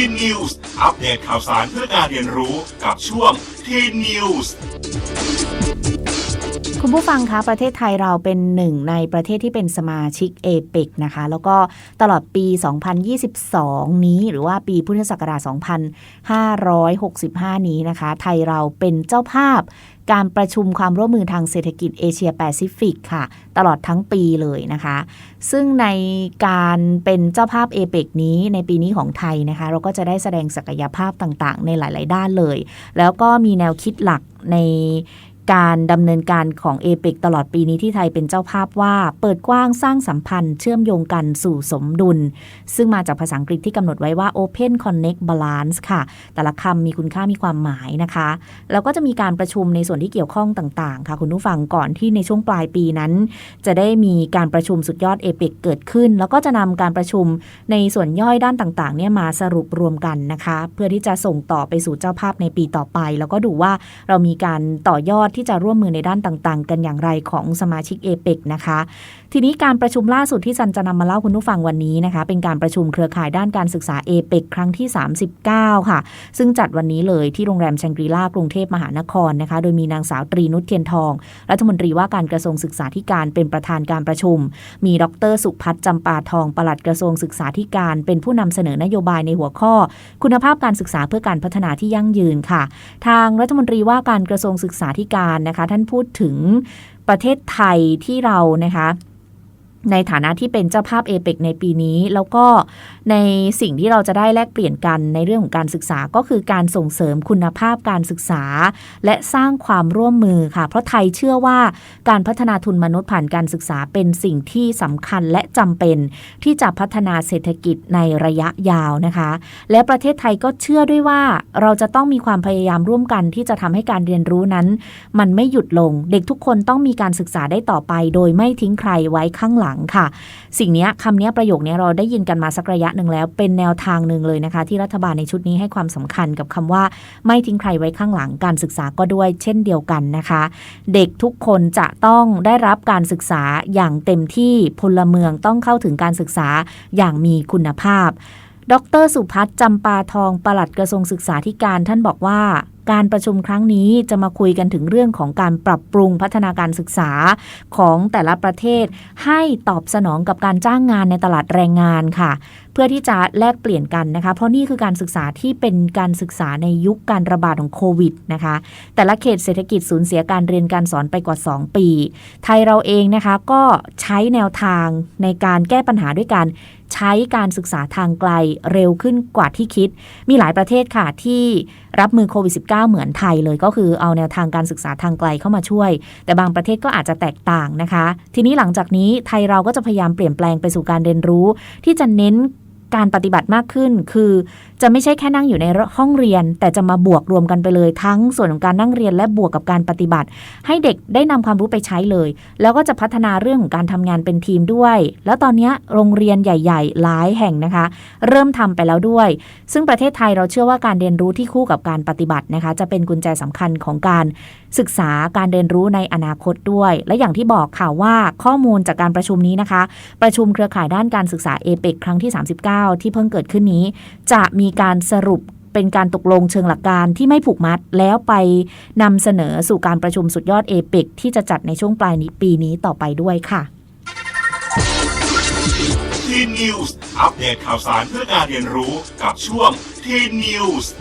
ทีนนิวส์อัปเดตข่าวสารเพื่อการเรียนรู้กับช่วงทีนนิวส์ คุณผู้ฟังคะประเทศไทยเราเป็นหนึ่งในประเทศที่เป็นสมาชิกเอเปกนะคะ แล้วก็ตลอดปี 2022 นี้ หรือว่าปีพุทธศักราช 2565 นี้นะคะ ไทยเราเป็นเจ้าภาพการประชุมความร่วมมือทางเศรษฐกิจเอเชียแปซิฟิกค่ะ ตลอดทั้งปีเลยนะคะ ซึ่งในการเป็นเจ้าภาพเอเปกนี้ในปีนี้ของไทยนะคะ เราก็จะได้แสดงศักยภาพต่างๆ ในหลาย ๆ ด้านเลย แล้วก็มีแนวคิดหลักใน การดำเนินการของเอเปกตลอดปีนี้ที่ไทยเป็นเจ้าภาพว่า เปิดกว้างสร้างสัมพันธ์เชื่อมโยงกันสู่สมดุล ซึ่งมาจากภาษาอังกฤษที่กำหนดไว้ว่า Open Connect Balance ค่ะ แต่ละคำมีคุณค่ามีความหมายนะคะ แล้วก็จะมีการประชุมในส่วนที่เกี่ยวข้องต่างๆ ค่ะ คุณผู้ฟังก่อนที่ในช่วงปลายปีนั้น จะได้มีการประชุมสุดยอดเอเปกเกิดขึ้น แล้วก็จะนำการประชุมในส่วนย่อยด้านต่างๆเนี่ยมาสรุปรวมกันนะคะ เพื่อที่จะส่งต่อไปสู่เจ้าภาพในปีต่อไป แล้วก็ดูว่าเรามีการต่อยอดที่จะร่วมมือในด้านต่างๆ กันอย่างไรของสมาชิกเอเปกนะคะ ทีนี้การประชุมล่าสุดที่ซันจะนำมาเล่าคุณผู้ฟังวันนี้นะคะ เป็นการประชุมเครือข่ายด้านการศึกษาเอเปกครั้งที่ 39 ค่ะ ซึ่งจัดวันนี้เลยที่โรงแรมแชงกรีลากรุงเทพมหานครนะคะ โดยมีนางสาวตรีนุชเทียนทอง รัฐมนตรีว่าการกระทรวงศึกษาธิการเป็นประธานการประชุม มีดรสุพัฒน์จำปาทองปลัดกระทรวงศึกษาธิการ เป็นผู้นำเสนอนโยบายในหัวข้อ คุณภาพการศึกษาเพื่อการพัฒนาที่ยั่งยืนค่ะ ทางรัฐมนตรีว่าการกระทรวงศึกษาธิการนะคะ ท่านพูดถึงประเทศไทยที่เรานะคะ ในฐานะที่เป็นเจ้าภาพเอเปกในปีนี้ แล้วก็ในสิ่งที่เราจะได้แลกเปลี่ยนกันในเรื่องของการศึกษาก็คือการส่งเสริมคุณภาพการศึกษา และสร้างความร่วมมือค่ะ เพราะไทยเชื่อว่าการพัฒนาทุนมนุษย์ผ่านการศึกษาเป็นสิ่งที่สำคัญและจำเป็นที่จะพัฒนาเศรษฐกิจในระยะยาวนะคะ และประเทศไทยก็เชื่อด้วยว่าเราจะต้องมีความพยายามร่วมกันที่จะทำให้การเรียนรู้นั้น มันไม่หยุดลง เด็กทุกคนต้องมีการศึกษาได้ต่อไป โดยไม่ทิ้งใครไว้ข้างหลังค่ะ สิ่งนี้คำนี้ประโยคนี้เราได้ยินกันมาสักระยะหนึ่งแล้ว เป็นแนวทางหนึ่งเลยนะคะ ที่รัฐบาลในชุดนี้ให้ความสำคัญกับคำว่า ไม่ทิ้งใครไว้ข้างหลังการศึกษาก็ด้วย เช่นเดียวกันนะคะ เด็กทุกคนจะต้องได้รับการศึกษาอย่างเต็มที่พลเมืองต้องเข้าถึงการศึกษาอย่างมีคุณภาพ ดรสุพัฒน์จำปาทองปลัดกระทรวงศึกษาธิการท่านบอกว่า การประชุมครั้งนี้จะมาคุยกันถึงเรื่องของการปรับปรุงพัฒนาการศึกษาของแต่ละประเทศ ให้ตอบสนองกับการจ้างงานในตลาดแรงงานค่ะ เพื่อที่จะแลกเปลี่ยนกันนะคะ เพราะนี่คือการศึกษาที่เป็นการศึกษาในยุคการระบาดของโควิดนะคะ แต่ละเขตเศรษฐกิจสูญเสียการเรียนการสอนไปกว่า 2 ปี ไทยเราเองนะคะก็ใช้แนวทางในการแก้ปัญหาด้วยการใช้การศึกษาทางไกลเร็วขึ้นกว่าที่คิด มีหลายประเทศค่ะที่รับมือโควิด -19 เหมือนไทยเลยก็คือเอาแนวทางการศึกษาทางไกลเข้ามาช่วย แต่บางประเทศก็อาจจะแตกต่างนะคะ ทีนี้หลังจากนี้ไทยเราก็จะพยายามเปลี่ยนแปลงไปสู่การเรียนรู้ ที่จะเน้นการปฏิบัติมากขึ้น คือจะไม่ใช่แค่นั่งอยู่ในห้องเรียน แต่จะมาบวกรวมกันไปเลย ทั้งส่วนของการนั่งเรียนและบวกกับการปฏิบัติ ให้เด็กได้นำความรู้ไปใช้เลย แล้วก็จะพัฒนาเรื่องของการทำงานเป็นทีมด้วย แล้วตอนนี้โรงเรียนใหญ่ ๆ หลายแห่งนะคะ เริ่มทำไปแล้วด้วย ซึ่งประเทศไทยเราเชื่อว่าการเรียนรู้ที่คู่กับการปฏิบัตินะคะ จะเป็นกุญแจสำคัญของการศึกษาการเรียนรู้ในอนาคตด้วย และอย่างที่บอกค่ะว่าข้อมูลจากการประชุมนี้นะคะ ประชุมเครือข่ายด้านการศึกษาเอเปกครั้งที่ 39 ที่เพิ่งเกิดขึ้นนี้ จะมีีการสรุปเป็นการตกลงเชิงหลักการที่ไม่ผูกมัดแล้วไปนำเสนอสู่การประชุมสุดยอดเอเปกที่จะจัดในช่วงปลายนี้ปีนี้ต่อไปด้วยค่ะทีนิวส์อัปเดตข่าวสารเพื่อการเรียนรู้กับช่วงทีนิวส์